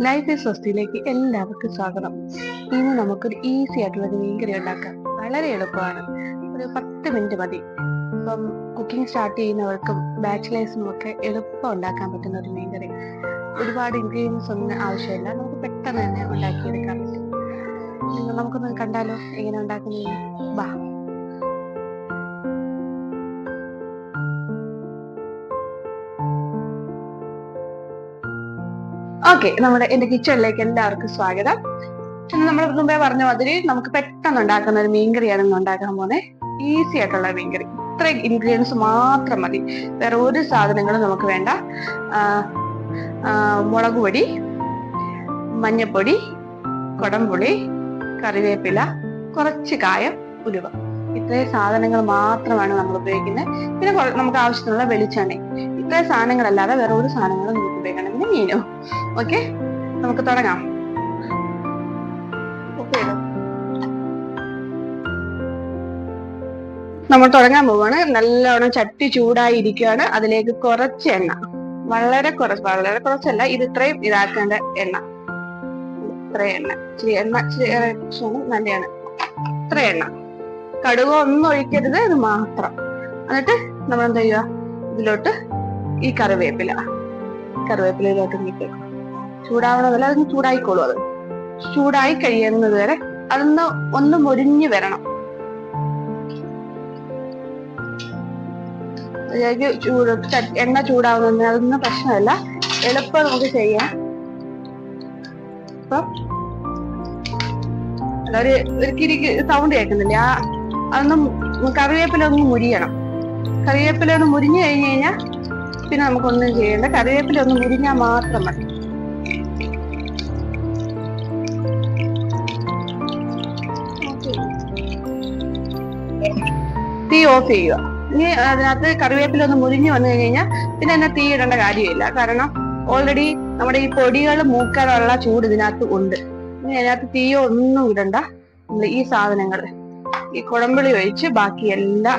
Life is സ്വസ്തിയിലേക്ക് എല്ലാവർക്കും സ്വാഗതം. ഇന്ന് നമുക്കൊരു ഈസി ആയിട്ടുള്ള മീൻകറി ഉണ്ടാക്കാം. വളരെ എളുപ്പമാണ്. ഒരു പത്ത് മിനിറ്റ് മതി. ഇപ്പം കുക്കിംഗ് സ്റ്റാർട്ട് ചെയ്യുന്നവർക്കും ബാച്ചിലേഴ്സിനും ഒക്കെ എളുപ്പം ഉണ്ടാക്കാൻ പറ്റുന്ന ഒരു മീൻകറി ഒരുപാട് ഇൻഗ്രീഡിയൻസ് ഒന്നും ആവശ്യമില്ല. നമുക്ക് പെട്ടെന്ന് തന്നെ ഉണ്ടാക്കിയെടുക്കാൻ പറ്റും നമുക്കൊന്ന് കണ്ടാലോ? എങ്ങനെ ഉണ്ടാക്കുന്നത്? ബാ ഓക്കെ നമ്മുടെ എന്റെ കിച്ചണിലേക്ക് എല്ലാവർക്കും സ്വാഗതം. നമ്മൾ മുമ്പേ പറഞ്ഞ മാതിരി നമുക്ക് പെട്ടെന്ന് ഉണ്ടാക്കുന്ന ഒരു മീൻകറിയാണ് ഇന്ന് ഉണ്ടാക്കാൻ പോകുന്നത് ഈസി ആയിട്ടുള്ള മീൻകറി. ഇത്ര ഇൻഗ്രീഡിയൻസ് മാത്രം മതി. വേറെ ഒരു സാധനങ്ങളും നമുക്ക് വേണ്ട. മുളക് പൊടി മഞ്ഞപ്പൊടി കുടംപുളി കറിവേപ്പില കുറച്ച് കായം ഉലുവ. ഇത്രയും സാധനങ്ങൾ മാത്രമാണ് നമ്മൾ ഉപയോഗിക്കുന്നത്. പിന്നെ നമുക്ക് ആവശ്യത്തിനുള്ള വെളിച്ചെണ്ണ. ഇത്രയും സാധനങ്ങളല്ലാതെ വേറെ ഒരു സാധനങ്ങളും നമുക്ക് ഉപയോഗിക്കണം. പിന്നെ മീനോ? ഓക്കെ നമുക്ക് തുടങ്ങാം? നമ്മൾ തുടങ്ങാൻ പോവാണ്. നല്ലോണം ചട്ടി ചൂടായി ഇരിക്കുകയാണ് അതിലേക്ക് കുറച്ച് എണ്ണ. വളരെ കുറച്ച് വളരെ കുറച്ചല്ല ഇത് ഇത്രയും ഇതാക്കേണ്ട എണ്ണ. ഇത്രയും എണ്ണ. ഇച്ചിരി എണ്ണ നല്ലതാണ്. ഇത്ര എണ്ണ. കടുകോ ഒന്നും ഒഴിക്കരുത് ഇത് മാത്രം. എന്നിട്ട് നമ്മൾ എന്താ ചെയ്യുക ഇതിലോട്ട് ഈ കറിവേപ്പില. കറിവേപ്പിലയിലോട്ട് ഇട്ടേക്കും ചൂടാവണതല്ല അതൊന്ന് ചൂടായിക്കോളൂ അത്. ചൂടായി കഴിയുന്നത് വരെ അതൊന്ന് ഒന്ന് മുരിഞ്ഞു വരണം. ചൂട് എണ്ണ ചൂടാവുന്ന അതൊന്നും പ്രശ്നമല്ല. എളുപ്പം നമുക്ക് ചെയ്യാം. ഒരു ഒരു കിരി സൗണ്ട് കേൾക്കുന്നില്ലേ? ആ അതൊന്നും കറിവേപ്പില ഒന്ന് മുരിയണം. കറിവേപ്പില ഒന്ന് മുരിഞ്ഞു കഴിഞ്ഞു കഴിഞ്ഞാൽ പിന്നെ നമുക്കൊന്നും ചെയ്യേണ്ട. കറിവേപ്പില ഒന്ന് മുരിഞ്ഞാൽ മാത്രം മതി. തീ ഓഫ് ചെയ്യുക. ഇനി അതിനകത്ത് കറിവേപ്പില ഒന്ന് മുരിഞ്ഞു വന്നു കഴിഞ്ഞാൽ പിന്നെ എന്നെ തീ ഇടേണ്ട കാര്യമില്ല. കാരണം ഓൾറെഡി നമ്മുടെ ഈ പൊടികൾ മൂക്കാനുള്ള ചൂട് ഇതിനകത്ത് ഉണ്ട്. ഇനി അതിനകത്ത് തീയോ ഒന്നും ഇടണ്ട. ഈ സാധനങ്ങൾ ഈ കുടമ്പിളി ഒഴിച്ച് ബാക്കി എല്ലാ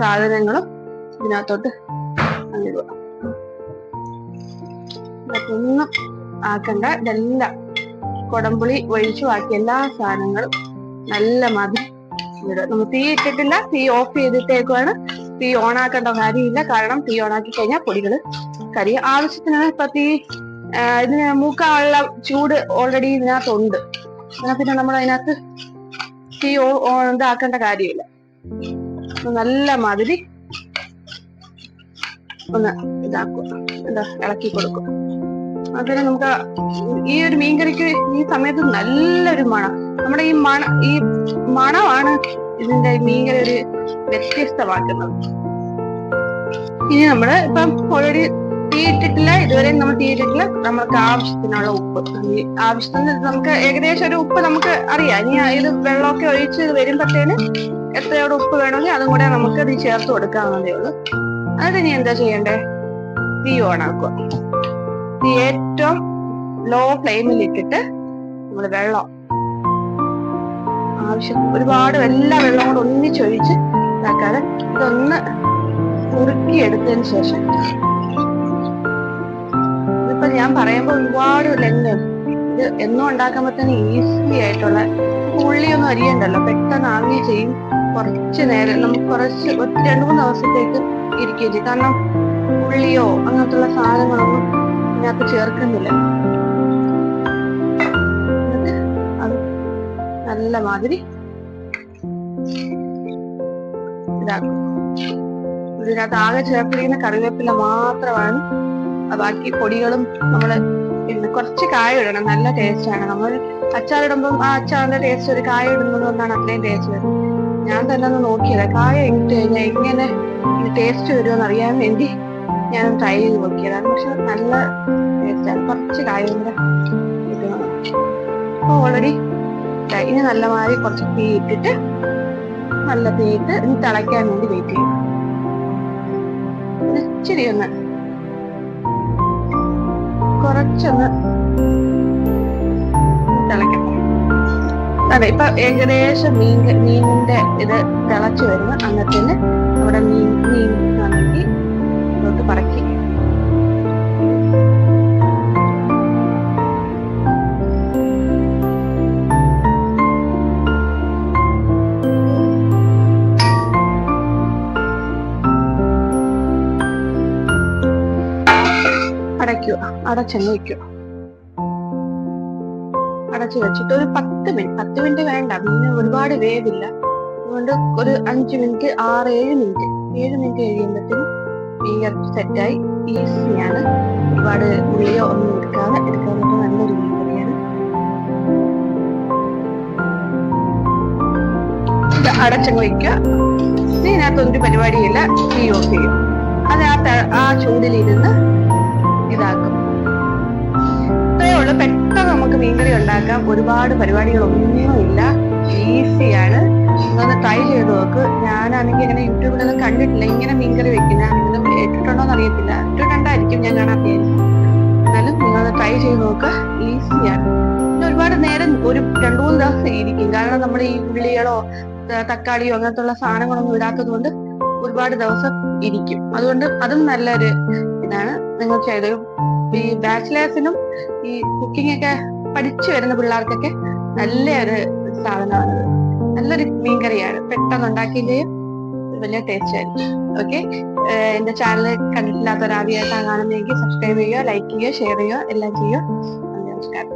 സാധനങ്ങളും ഇതിനകത്തോട്ട് അങ്ങിടുക ഇതൊന്നും ആക്കണ്ട. ഇതെല്ലാം കൊടംപുളി ഒഴിച്ചു ബാക്കി എല്ലാ സാധനങ്ങളും നല്ല മതി. ഇടുക നമ്മൾ തീ ഇട്ടിട്ടില്ല. തീ ഓഫ് ചെയ്തിട്ടേക്കുവാണ്. തീ ഓൺ ആക്കേണ്ട കാര്യമില്ല. കാരണം തീ ഓൺ ആക്കി കഴിഞ്ഞാൽ പൊടികൾ കരി. ആവശ്യത്തിന് ഇപ്പൊ തീ ഇതിന് മൂക്കാനുള്ള ചൂട് ഓൾറെഡി ഇതിനകത്തുണ്ട്. എന്നാ പിന്നെ നമ്മൾ അതിനകത്ത് തീ ഇതാക്കേണ്ട കാര്യമില്ല. നല്ല മാതിരി. ഒന്ന് ഇതാക്കുക എന്താ ഇളക്കി കൊടുക്കും. അതിന് നമുക്ക് ഈ ഒരു മീൻകറിക്ക് ഈ സമയത്ത് നല്ലൊരു മണം. നമ്മുടെ ഈ മണ ഈ മണമാണ് ഇതിന്റെ മീൻകറി ഒരു വ്യത്യസ്തമാക്കുന്നത്. ഇനി നമ്മൾ ഇപ്പം ഓൾറെഡി തീറ്റിട്ടില്ല ഇട്ടിട്ടില്ല. ഇതുവരെ നമ്മൾ തീറ്റിട്ടില്ല ഇട്ടിട്ടില്ല. നമുക്ക് ആവശ്യത്തിനുള്ള ഉപ്പ്. ആവശ്യത്തിന് നമുക്ക് ഏകദേശം ഒരു ഉപ്പ് നമുക്ക് അറിയാം. ഇനി ഇത് വെള്ളമൊക്കെ ഒഴിച്ച് വരുമ്പോഴത്തേന് എത്രയോട് ഉപ്പ് വേണമെങ്കിൽ അതും കൂടെ നമുക്ക് ഇത് ചേർത്ത് കൊടുക്കാവുന്നതേ ഉള്ളൂ. എന്നിട്ട് നീ എന്താ ചെയ്യണ്ടേ? തീ ആക്കുക. തീ ഏറ്റവും ലോ ഫ്ലെയിമിൽ ഇട്ടിട്ട് നമ്മൾ വെള്ളം ആവശ്യം ഒരുപാട് എല്ലാ വെള്ളം കൂടെ ഒന്നിച്ചൊഴിച്ച് ഇതാക്കാതെ ഇതൊന്ന് കുറുക്കി എടുത്തതിന് ശേഷം ഇതിപ്പോ ഞാൻ പറയുമ്പോൾ ഒരുപാട് ലെങ്ങ് ഇത് എന്നും ഉണ്ടാക്കുമ്പോ തന്നെ ഈസി ആയിട്ടുള്ള ഉള്ളിയൊന്നും അരിയണ്ടല്ലോ. പെട്ടെന്ന് ആവുകയും ചെയ്യും. കുറച്ച് നേരം നമുക്ക് കുറച്ച് ഒരു രണ്ടു മൂന്ന് ദിവസത്തേക്ക് ഇരിക്കുകയും ചെയ്യും കാരണം ഉള്ളിയോ അങ്ങനത്തുള്ള സാധനങ്ങളൊന്നും ഇതിനകത്ത് ചേർക്കുന്നില്ല. നല്ല മാതിരി ഇതാക്കും. ഇതിനകത്ത് ആകെ ചേർത്തിരിക്കുന്ന കറിവേപ്പില മാത്രമാണ്. ബാക്കി പൊടികളും നമ്മൾ പിന്നെ കുറച്ച് കായ ഇടണം. നല്ല ടേസ്റ്റ് ആണ്. നമ്മൾ അച്ചാറിടുമ്പോൾ ആ അച്ചാറിന്റെ ടേസ്റ്റ് ഒരു കായ ഇടുന്നത് കൊണ്ടാണ് അത്രയും ടേസ്റ്റ് വരുന്നത്. ഞാൻ തന്നെ ഒന്ന് നോക്കിയത്. കായ ഇട്ട് കഴിഞ്ഞാൽ എങ്ങനെ ടേസ്റ്റ് വരുമോ അറിയാൻ വേണ്ടി ഞാൻ ട്രൈ ചെയ്ത് നോക്കിയതാണ്. പക്ഷെ നല്ല ടേസ്റ്റ് കുറച്ച് കായ അപ്പോൾ ഓൾറെഡി ഇനി നല്ല മാതിരി കുറച്ച് തീ ഇട്ടിട്ട് നല്ല തീ ഇട്ട് ഇനി തിളയ്ക്കാൻ വേണ്ടി വെയിറ്റ് ചെയ്യും. ഇച്ചിരി ഒന്ന് കുറച്ചൊന്ന് തിളക്കട്ടെ അതെ ഇപ്പൊ ഏകദേശം മീൻ മീനിന്റെ ഇത് തിളച്ചു വരുന്ന. അന്നത്തിന് അവിടെ മീൻ മീൻ നന്നാക്കി ഇതൊക്കെ പറക്കി. അടയ്ക്കുക. അടച്ചെന്ന് വയ്ക്കുക. അടച്ചു വെച്ചിട്ട് ഒരു പത്ത് മിനിറ്റ് പത്ത് മിനിറ്റ് വേണ്ട. പിന്നെ ഒരുപാട് വേവില്ല. അതുകൊണ്ട് ഒരു അഞ്ച് മിനിറ്റ് ആറ് ഏഴ് മിനിറ്റ് ഏഴ് മിനിറ്റ് കഴിയുമ്പോഴത്തേക്കും മീൻ സെറ്റായി. ഈസിയാണ്. ഒരുപാട് ഉള്ളിയോ ഒന്നും എടുക്കാതെ എടുക്കാൻ പറ്റുന്ന നല്ലൊരു മീൻ കറിയാണ് അടച്ചങ്ങ് വയ്ക്കുക. ഇതിനകത്തൊരു പരിപാടിയില്ല. തീ ഓഫ് ചെയ്യും. അത് ആ ചൂടിലിരുന്ന് ഇതാക്കും. ഉള്ളൂ പെട്ടെന്ന് നമുക്ക് മീൻകറി ഉണ്ടാക്കാം. ഒരുപാട് പരിപാടികളൊന്നുമില്ല. ഈസിയാണ്. നിങ്ങൾ ട്രൈ ചെയ്ത് നോക്ക്. ഞാനാണെങ്കിൽ ഇങ്ങനെ യൂട്യൂബിലൊന്നും കണ്ടിട്ടില്ല. ഇങ്ങനെ മീൻകറി വെക്കുന്ന നിങ്ങൾ ഇട്ടിട്ടുണ്ടോന്ന് അറിയത്തില്ല. ഇട്ടിട്ടുണ്ടായിരിക്കും ഞാൻ കാണാത്ത എന്നാലും നിങ്ങൾ ട്രൈ ചെയ്ത് നോക്ക്. ഈസിയാണ്. ഒരുപാട് നേരം ഒരു രണ്ടു മൂന്ന് ദിവസം ഇരിക്കും. കാരണം നമ്മൾ ഈ ഉള്ളികളോ തക്കാളിയോ അങ്ങനത്തെ ഉള്ള സാധനങ്ങളൊന്നും ഇടാത്തത് കൊണ്ട് ഒരുപാട് ദിവസം ഇരിക്കും. അതുകൊണ്ട് അതും നല്ലൊരു ഇതാണ്. നിങ്ങൾ ചെയ്ത് ഈ ബാച്ചിലേഴ്സിനും ഈ കുക്കിംഗ് ഒക്കെ പഠിച്ചു വരുന്ന പിള്ളേർക്കൊക്കെ നല്ലൊരു സാധനമാണത്. നല്ലൊരു മീൻകറിയാണ്. പെട്ടെന്ന് ഉണ്ടാക്കിയില്ലേ വലിയ ടേസ്റ്റ് ആയിരിക്കും. ഓക്കെ എന്റെ ചാനൽ കണ്ടിട്ടില്ലാത്ത ഒരാവിയായിട്ടാണ് കാണുന്നതെങ്കിൽ സബ്സ്ക്രൈബ് ചെയ്യുക ലൈക്ക് ചെയ്യുക ഷെയർ ചെയ്യുക എല്ലാം ചെയ്യുക നമസ്കാരം.